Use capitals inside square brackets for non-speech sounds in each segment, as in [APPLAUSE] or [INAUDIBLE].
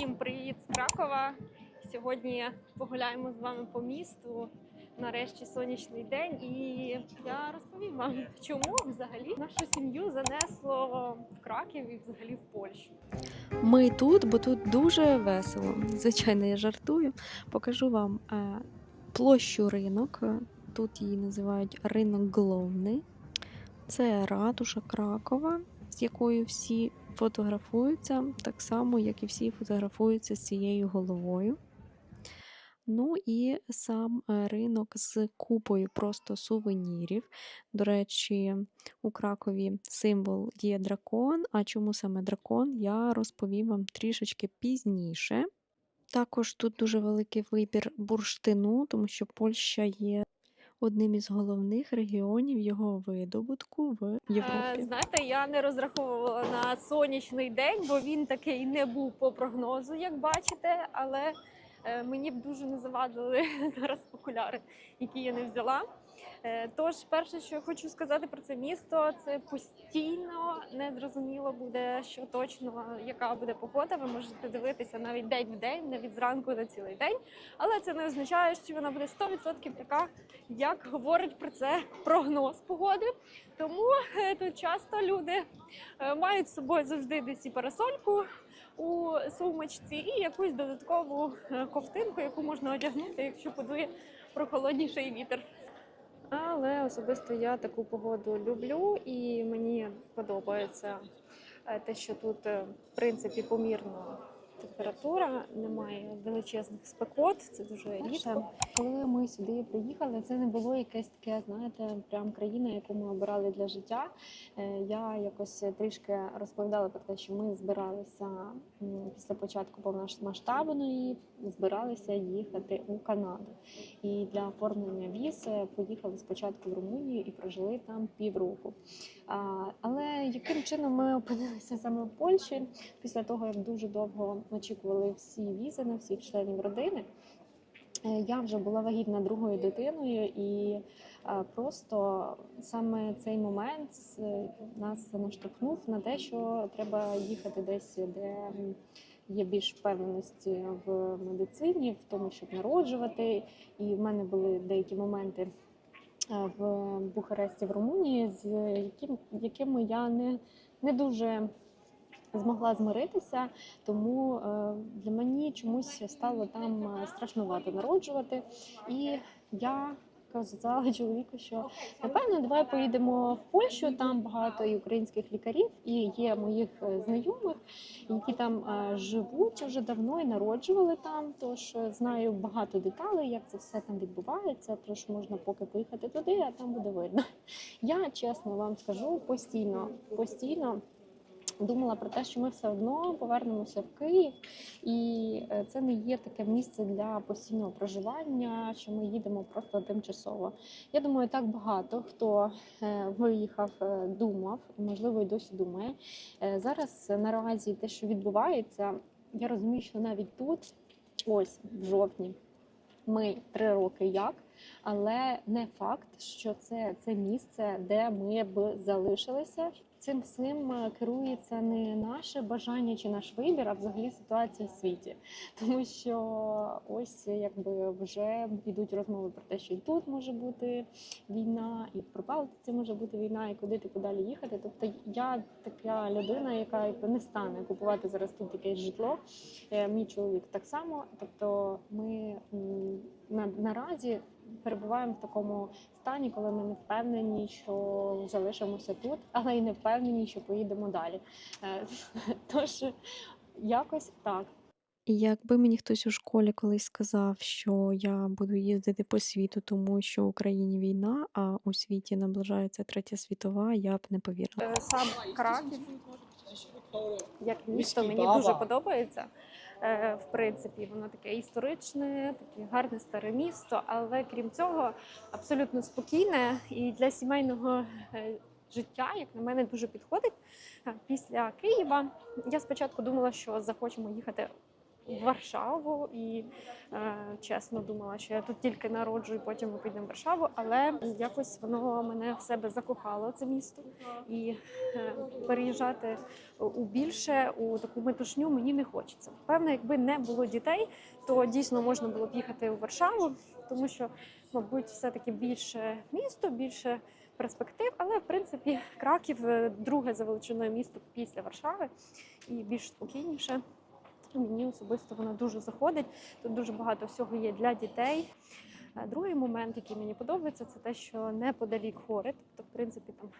Всім привіт з Кракова. Сьогодні погуляємо з вами по місту. Нарешті сонячний день, і я розповім вам, чому взагалі нашу сім'ю занесло в Краків і взагалі в Польщу. Ми тут, бо тут дуже весело. Звичайно, я жартую. Покажу вам е, площу ринок. Тут її називають ринок Головний. Це ратуша Кракова, з якою всі фотографуються, так само, як і всі фотографуються з цією головою. Ну і сам е, ринок з купою просто сувенірів. До речі, у Кракові символ є дракон. А чому саме дракон, я розповім вам трішечки пізніше. Також тут дуже великий вибір бурштину, тому що Польща є одним із головних регіонів його видобутку в Е, Європі. знаєте, я не розраховувала на сонячний день, бо він такий не був по прогнозу, як бачите. Але е, мені б дуже не завадили [LAUGHS] зараз окуляри, які я не взяла. Е, Тож, перше, що я хочу сказати про це місто, це постійно незрозуміло буде, що точно яка буде погода. Ви можете дивитися навіть день в день, навіть зранку на цілий день. Але це не означає, що вона буде 100% така, як говорить про це прогноз погоди. Тому е, тут часто люди е, мають з собою завжди десь і парасольку у сумочці, і якусь додаткову ковтинку, яку можна одягнути, якщо подує прохолодніший вітер. Але особисто я таку погоду люблю, і мені подобається е, те, що тут е, в принципі помірна температура, немає величезних спекот. Це дуже рідко. Коли ми сюди приїхали, це не було якесь таке, знаєте, прям країна, яку ми обирали для життя. Е, Я якось трішки розповідала про те, що ми збиралися після початку повномасштабної, збиралися їхати у Канаду. І для оформлення віз е, поїхали спочатку в Румунію і прожили там півроку. Але яким чином ми опинилися саме в Польщі після того, як дуже довго очікували всі візи на всіх членів родини? Е, Я вже була вагітна другою дитиною, і е, просто саме цей момент е, нас наштовхнув на те, що треба їхати десь, де є більш впевненості в медицині, в тому, щоб народжувати. І в мене були деякі моменти в Бухаресті в Румунії, з яким, якими я не, не дуже змогла змиритися, тому е, для мені чомусь стало там е, страшнувато народжувати. І я казала [LAUGHS] чоловіку, що напевно давай поїдемо в Польщу. Там багато і українських лікарів, і є моїх е, знайомих, які там живуть вже давно і народжували там. Тож знаю багато деталей, як це все там відбувається. Тож можна поки поїхати туди, а там буде видно. [LAUGHS] Я чесно вам скажу постійно, постійно думала про те, що ми все одно повернемося в Київ, і е, це не є таке місце для постійного проживання, що ми їдемо просто тимчасово. Я думаю, так багато хто е, виїхав, е, думав, можливо, і досі думає. Зараз наразі те, що відбувається, я розумію, що навіть тут, ось в жовтні, ми три роки як. Але не факт, що це, це місце, де ми б залишилися. Цим всім е, керується не наше бажання чи наш вибір, а взагалі ситуація в світі. [LAUGHS] Тому що ось якби вже йдуть розмови про те, що і тут може бути війна, і в Прибалтиці може бути війна, і куди ти подалі їхати. Тобто я така людина, яка не стане купувати зараз тут якесь житло. Е, Мій чоловік так само. Тобто, ми на, наразі перебуваємо в такому стані, коли ми не впевнені, що залишимося тут, але й не впевнені, що поїдемо далі. Е, [LAUGHS] Тож якось так. І якби мені хтось у школі колись сказав, що я буду їздити по світу, тому що в Україні війна, а у світі наближається третя світова, я б не повірила. Е, Сам Краків як місто мені дуже подобається. Е, В принципі, воно таке історичне, таке гарне старе місто, але крім цього, абсолютно спокійне і для сімейного е, життя, як на мене, дуже підходить. Е, Після Києва я спочатку думала, що захочемо їхати в Варшаву і е, чесно думала, що я тут тільки народжу, і потім ми підемо в Варшаву. Але якось воно мене в себе закохало це місто. І е, переїжджати у більше у таку метушню мені не хочеться. Певно, якби не було дітей, то дійсно можна було б їхати у Варшаву, тому що, мабуть, все-таки більше місто, більше перспектив. Але в принципі Краків е, друге за величиною місто після Варшави і більш спокійніше. Мені особисто воно дуже заходить. Тут дуже багато всього є для дітей. Е, Другий момент, який мені подобається, це те, що неподалік гори. Тобто, в принципі, там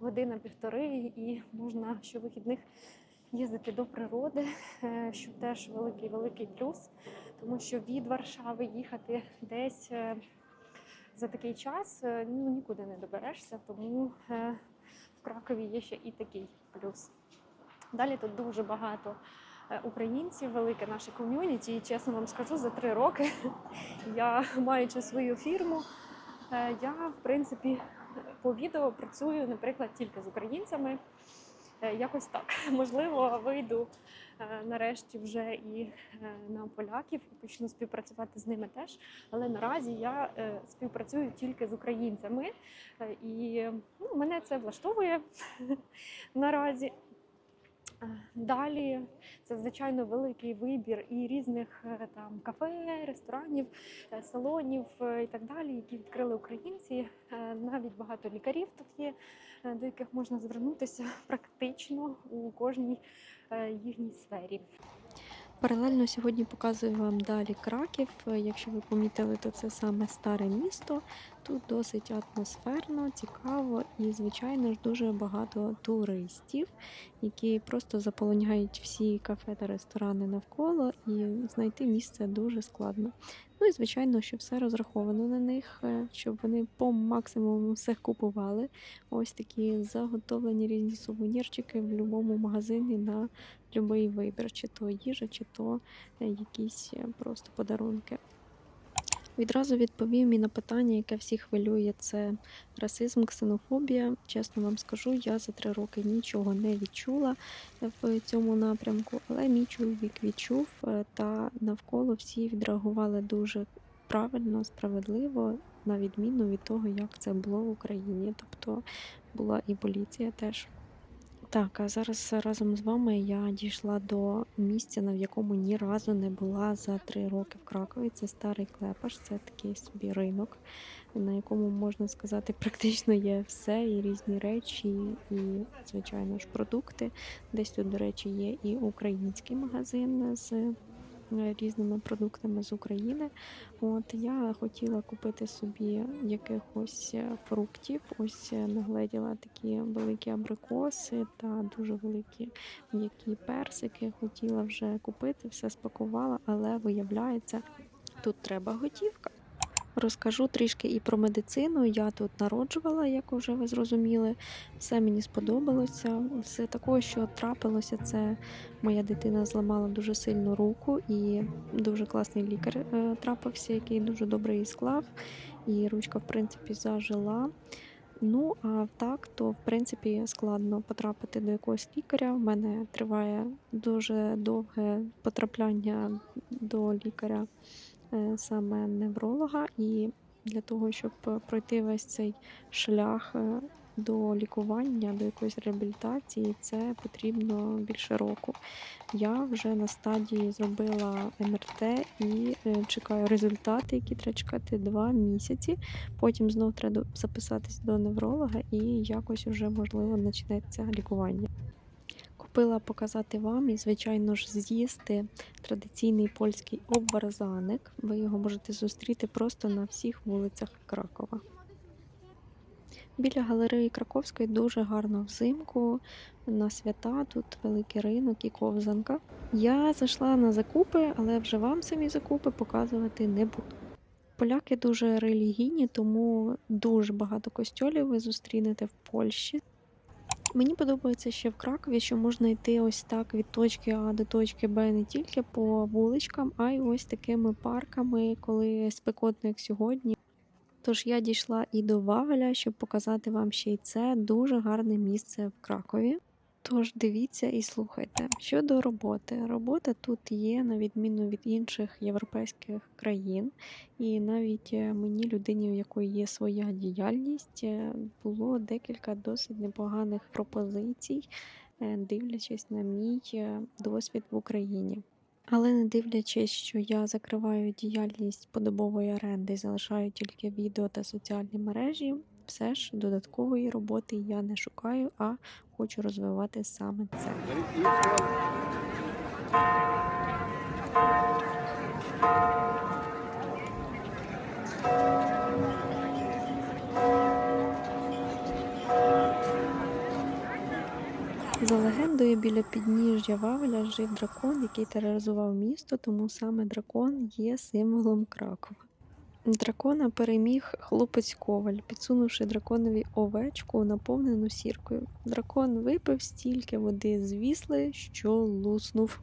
година-півтори, і можна щовихідних їздити до природи, е, що теж великий великий плюс, тому що від Варшави їхати десь е, за такий час ну, нікуди не доберешся, тому в Кракові є ще і такий плюс. Далі тут дуже багато українців, велике наше ком'юніті. І чесно вам скажу, за три роки [LAUGHS] я маючи свою фірму, е, я в принципі по відео працюю, наприклад, тільки з українцями. Е, Якось так. [LAUGHS] Можливо, вийду е, нарешті вже і е, на поляків і почну співпрацювати з ними теж. Але наразі я е, співпрацюю тільки з українцями, Е, і ну, мене це влаштовує [LAUGHS] наразі. Далі це звичайно великий вибір і різних е, там кафе, ресторанів, е, салонів е, і так далі, які відкрили українці. Навіть багато лікарів тут є, до яких можна звернутися [LAUGHS] практично у кожній їхній сфері. Паралельно сьогодні показую вам далі Краків. Якщо ви помітили, то це саме старе місто. Тут досить атмосферно, цікаво і, звичайно ж, дуже багато туристів, які просто заполоняють всі кафе та ресторани навколо, і знайти місце дуже складно. Ну і звичайно, що все розраховано на них, е, щоб вони по максимуму все купували. Ось такі заготовлені різні сувенірчики в будь-якому магазині на будь-який вибір, чи то їжа, чи то е, якісь е, просто подарунки. Відразу відповім і на питання, яке всіх хвилює, це расизм, ксенофобія. Чесно вам скажу, я за три роки нічого не відчула в цьому напрямку, але мій чоловік відчув, е, та навколо всі відреагували дуже правильно, справедливо, на відміну від того, як це було в Україні. Тобто була і поліція теж. Так, а зараз разом з вами я дійшла до місця, на якому ні разу не була за три роки в Кракові. Це старий клепаш, це такий собі ринок, на якому можна сказати, [LAUGHS] практично є все, і різні речі, і, звичайно ж, продукти. Десь тут, до речі, є і український магазин з різними продуктами з України. От я хотіла купити собі якихось е, фруктів. Ось е, нагледіла такі великі абрикоси та дуже великі м'які персики. Хотіла вже купити, все спакувала, але виявляється, тут треба готівка. Розкажу трішки і про медицину. Я тут народжувала, як вже ви зрозуміли. Все мені сподобалося. Все такого, що трапилося, це моя дитина зламала дуже сильно руку, і дуже класний лікар е, трапився, який дуже добре її склав. І ручка, в принципі, зажила. Ну, а так, то в принципі складно потрапити до якогось лікаря. У мене триває дуже довге потрапляння до лікаря саме невролога, і для того, щоб е, пройти весь цей шлях е, до лікування, до якоїсь реабілітації, це потрібно більше року. Я вже на стадії зробила МРТ і е, чекаю результати, які треба чекати два місяці. Потім знов треба записатись до невролога і якось вже можливо почнеться лікування. Купила показати вам і, звичайно ж, з'їсти традиційний польський обварзаник. Ви його можете зустріти просто на всіх вулицях Кракова. Біля галереї Краковської дуже гарно взимку. На свята тут великий ринок і ковзанка. Я зайшла на закупи, але вже вам самі закупи показувати не буду. Поляки дуже релігійні, тому дуже багато костьолів ви зустрінете в Польщі. Мені подобається ще в Кракові, що можна йти ось так від точки А до точки Б не тільки по вуличкам, а й ось такими парками, коли спекотно, як сьогодні. Тож я дійшла і до Вавеля, щоб показати вам ще й це дуже гарне місце в Кракові. Тож дивіться і слухайте. Щодо роботи, робота тут є на відміну від інших європейських країн, і навіть е, мені, людині, у якої є своя діяльність, е, було декілька досить непоганих пропозицій, е, дивлячись на мій досвід в Україні. Але не дивлячись, що я закриваю діяльність подобової оренди залишаю тільки відео та соціальні мережі, все ж додаткової роботи я не шукаю, а хочу розвивати саме це. За легендою, біля підніжжя Вавеля жив дракон, який тероризував місто, тому саме дракон є символом Кракова. Дракона переміг хлопець Коваль, підсунувши драконові овечку, наповнену сіркою. Дракон випив стільки води з вісли, що луснув.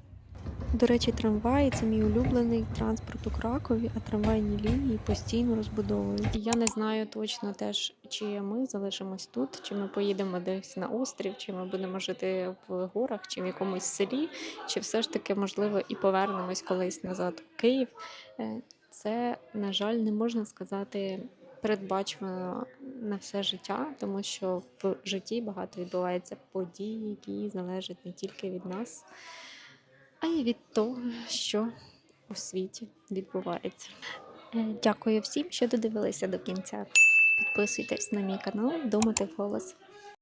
До речі, трамваї це мій улюблений транспорт у Кракові, а трамвайні лінії постійно розбудовують. Я не знаю точно теж, чи ми залишимось тут, чи ми поїдемо десь на острів, чи ми будемо жити в горах, чи в якомусь селі, чи все ж таки можливо і повернемось колись назад у Київ. Це, на жаль, не можна сказати передбачено на все життя, тому що в житті багато відбувається подій, які залежать не тільки від нас, а й від того, що у світі відбувається. Е, Дякую всім, що додивилися до кінця. Підписуйтесь на мій канал, думати голос.